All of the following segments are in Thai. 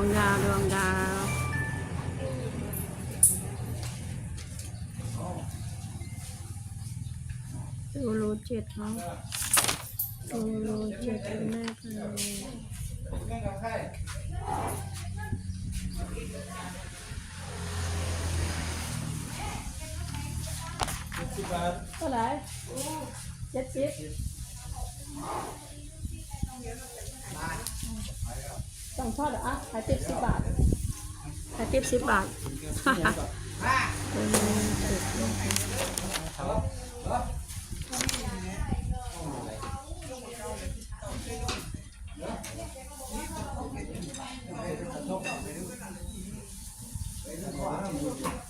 วงดาวดวงดาวดูโลเจ็ด เนาะดูโลเจ็ดคุณแม่พะโลเท่าไหร่เจ็ดสิบสองทอดเหรออะขายติบสิบบาทขายติบสิบบาทไ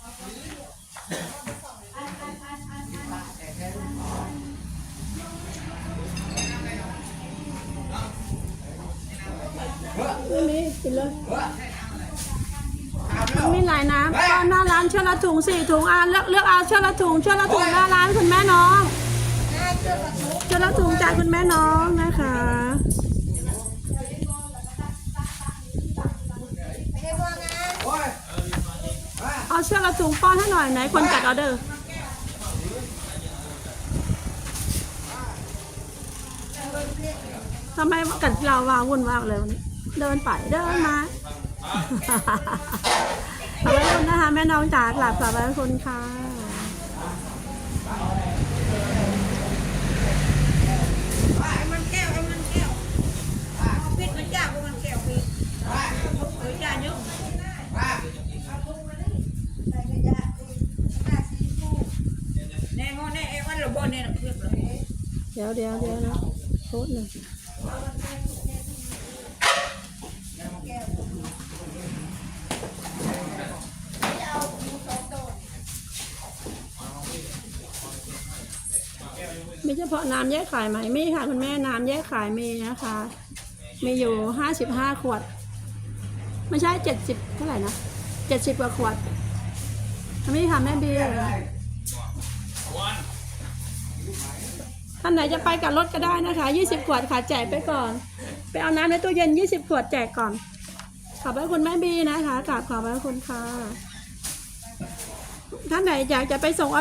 กินเลยมันมีหลายน้ำตอนหน้าร้านเชือกละถุงสี่ถุงอะเลือกเลือกเอาเชือกละถุงเชือกละถุงหน้าร้านคุณแม่น้องเชือกละถุงจากคุณแม่น้องนะคะเอาเชือกละถุงป้อนให้หน่อยไหนคนจัดออเดอร์ทำไมกัดเราวาวุ่นมากเลยวันนี้ เดินไปเดินมาขอบคุณนะคะ แม่น้องจ๋ากลับขอบคุณค่ะไอ้มันแก้วไอ้มันแก้วเอาพิษมันจ้าพวกมันแก้วพิษเออจ้าเยอะแน่งอแน่ไอ้วันระเบิดเนี่ยนะเพื่อนเลยเดี๋ยวเดี๋ยวเดี๋ยวนะโทษหนึ่ง มีเฉพาะน้ำแยกขายไหมมีค่ะ คุณแม่น้ำแยกขายมีนะคะ มีอยู่ห้าสิบห้าขวด ไม่ใช่เจ็ดสิบเท่าไหร่นะเจ็ดสิบกว่าขวดมีค่ะแม่เบียร์ท่านไหนจะไปกับรถก็ได้นะคะยี่สิบขวดค่ะแจกไปก่อน ไปเอาน้ำในตู้เย็นยี่สิบขวดแจกก่อน ขอบพระคุณแม่บีนะคะกราบขอบพระคุณค่ะ ท่านไหนอยากจะไปส่งอ